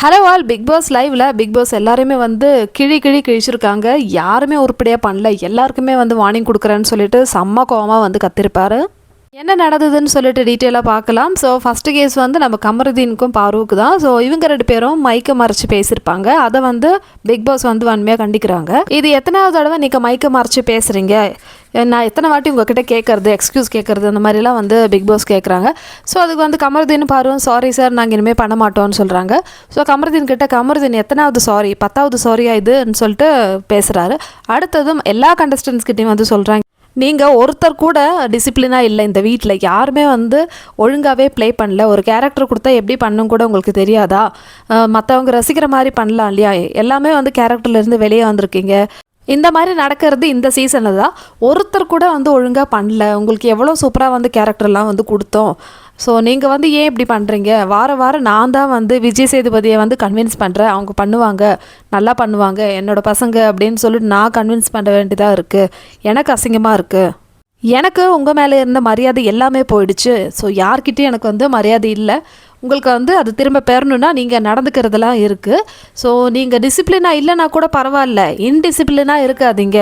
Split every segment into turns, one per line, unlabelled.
Hello all Bigg Boss லைவ்ல Bigg Boss எல்லாருமே வந்து கிழி கிழி கிழிச்சிருக்காங்க. யாருமே உருப்படியாக பண்ணல. எல்லாருக்குமே வந்து வார்னிங் கொடுக்குறேன்னு சொல்லிட்டு செம்ம கோவமாக வந்து கத்திருப்பாரு. என்ன நடந்ததுன்னு சொல்லிட்டு டீட்டெயிலாக பார்க்கலாம். ஸோ ஃபஸ்ட்டு கேஸ் வந்து நம்ம கமருதீனுக்கும் பாரூக்கு தான். ஸோ இவங்க ரெண்டு பேரும் மைக்கை மறைச்சு பேசியிருப்பாங்க. அதை வந்து பிக் பாஸ் வந்து வன்மையாக கண்டிக்கிறாங்க. இது எத்தனாவது தடவை நீங்கள் மைக்கை மறைச்சு பேசுகிறீங்க நான் எத்தனை வாட்டி உங்ககிட்ட கேட்குறது எக்ஸ்கியூஸ் கேட்குறது அந்த மாதிரிலாம் வந்து பிக் பாஸ் கேட்குறாங்க ஸோ அதுக்கு வந்து கமருதீன் பாருவோம் சாரி சார் நாங்கள் இனிமேல் பண்ண மாட்டோம்னு சொல்கிறாங்க ஸோ கமருதீன் கிட்ட கமருதீன் எத்தனாவது சாரி பத்தாவது சாரியா இதுன்னு சொல்லிட்டு பேசுகிறாரு அடுத்ததும் எல்லா கண்டஸ்டன்ஸ்கிட்டையும் வந்து சொல்கிறாங்க நீங்கள் ஒருத்தர் கூட டிசிப்ளினாக இல்லை. இந்த வீட்டில் யாருமே வந்து ஒழுங்காகவே ப்ளே பண்ணல. ஒரு கேரக்டர் கொடுத்தா எப்படி பண்ணும் கூட உங்களுக்கு தெரியாதா? மற்றவங்க ரசிக்கிற மாதிரி பண்ணலாம் இல்லையா? எல்லாமே வந்து கேரக்டர்லேருந்து வெளியே வந்திருக்கீங்க. இந்த மாதிரி நடக்கிறது இந்த சீசனில் தான். ஒருத்தர் கூட வந்து ஒழுங்காக பண்ணல. உங்களுக்கு எவ்வளோ சூப்பராக வந்து கேரக்டர்லாம் வந்து கொடுத்தோம். ஸோ நீங்கள் வந்து ஏன் இப்படி பண்ணுறீங்க வார வாரம் நான் தான் வந்து விஜய் சேதுபதியை வந்து கன்வின்ஸ் பண்ணுறேன் அவங்க பண்ணுவாங்க. நல்லா பண்ணுவாங்க. என்னோடய பசங்க அப்படின்னு சொல்லிட்டு நான் கன்வின்ஸ் பண்ண வேண்டியதாக இருக்குது எனக்கு அசிங்கமாக இருக்குது எனக்கு உங்கள் மேலே இருந்த மரியாதை எல்லாமே போயிடுச்சு. ஸோ யார்கிட்டையும் எனக்கு வந்து மரியாதை இல்லை. உங்களுக்கு வந்து அது திரும்ப பெறணுன்னா நீங்கள் நடந்துக்கிறதெல்லாம் இருக்குது ஸோ நீங்கள் டிசிப்ளினாக இல்லைன்னா கூட பரவாயில்ல. இன்டிசிப்ளினாக இருக்காதீங்க.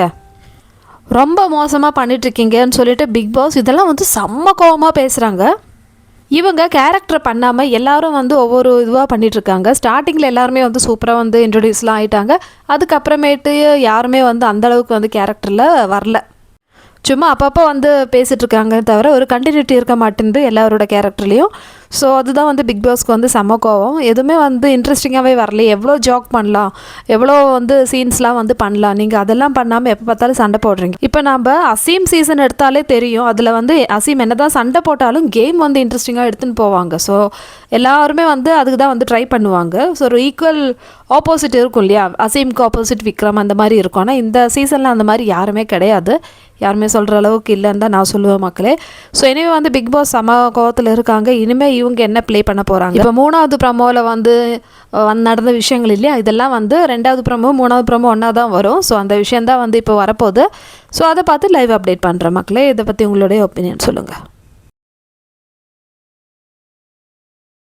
ரொம்ப மோசமாக பண்ணிட்டுருக்கீங்கன்னு சொல்லிட்டு பிக் பாஸ் இதெல்லாம் வந்து செம்ம கோவமாக பேசுகிறாங்க இவங்க கேரக்டர் பண்ணாமல் எல்லாரும் வந்து ஒவ்வொரு இதுவாக பண்ணிகிட்ருக்காங்க ஸ்டார்டிங்கில் எல்லாருமே வந்து சூப்பராக வந்து இன்ட்ரடியூஸ்லாம் ஆகிட்டாங்க அதுக்கப்புறமேட்டு யாருமே வந்து அந்தளவுக்கு வந்து கேரக்டரில் வரல. சும்மா அப்பப்போ வந்து பேசிகிட்டு இருக்காங்க தவிர ஒரு கண்டினியூட்டி இருக்க மாட்டேங்குது எல்லாரோட கேரக்டர்லேயும் ஸோ அதுதான் வந்து பிக் பாஸ்க்கு வந்து செம கோவம். எதுவுமே வந்து இன்ட்ரெஸ்டிங்காகவே வரல. எவ்வளோ ஜாக் பண்ணலாம்? எவ்வளோ வந்து சீன்ஸ்லாம் வந்து பண்ணலாம்? நீங்கள் அதெல்லாம் பண்ணாமல் எப்போ பார்த்தாலும் சண்டை போடுறீங்க. இப்போ நம்ம அசீம் சீசன் எடுத்தாலே தெரியும். அதில் வந்து அசீம் என்ன தான் சண்டை போட்டாலும் கேம் வந்து இன்ட்ரெஸ்டிங்காக எடுத்துன்னு போவாங்க. ஸோ எல்லாருமே வந்து அதுக்கு தான் வந்து ட்ரை பண்ணுவாங்க. ஸோ ஒரு ஈக்குவல் ஆப்போசிட் இருக்கும் இல்லையா? அசீம்க்கு ஆப்போசிட் விக்ரம் அந்த மாதிரி இருக்கும். ஆனால் இந்த சீசனில் அந்த மாதிரி யாருமே கிடையாது. யாருமே சொல்கிற அளவுக்கு இல்லைன்னு தான் நான் சொல்லுவேன் மக்களே. ஸோ எனவே வந்து பிக் பாஸ் சம கோவத்தில் இருக்காங்க. இனிமேல் இவங்க என்ன ப்ளே பண்ண போகிறாங்க இப்போ மூணாவது ப்ரமோவில் வந்து நடந்த விஷயங்கள் இல்லையா? இதெல்லாம் வந்து ரெண்டாவது ப்ரமோ மூணாவது ப்ரமோ ஒன்றா தான் வரும். ஸோ அந்த விஷயந்தான் வந்து இப்போ வரப்போகுது. ஸோ அதை பார்த்து லைவ் அப்டேட் பண்ணுறேன் மக்களே. இதை பற்றி உங்களுடைய ஒப்பீனியன் சொல்லுங்கள்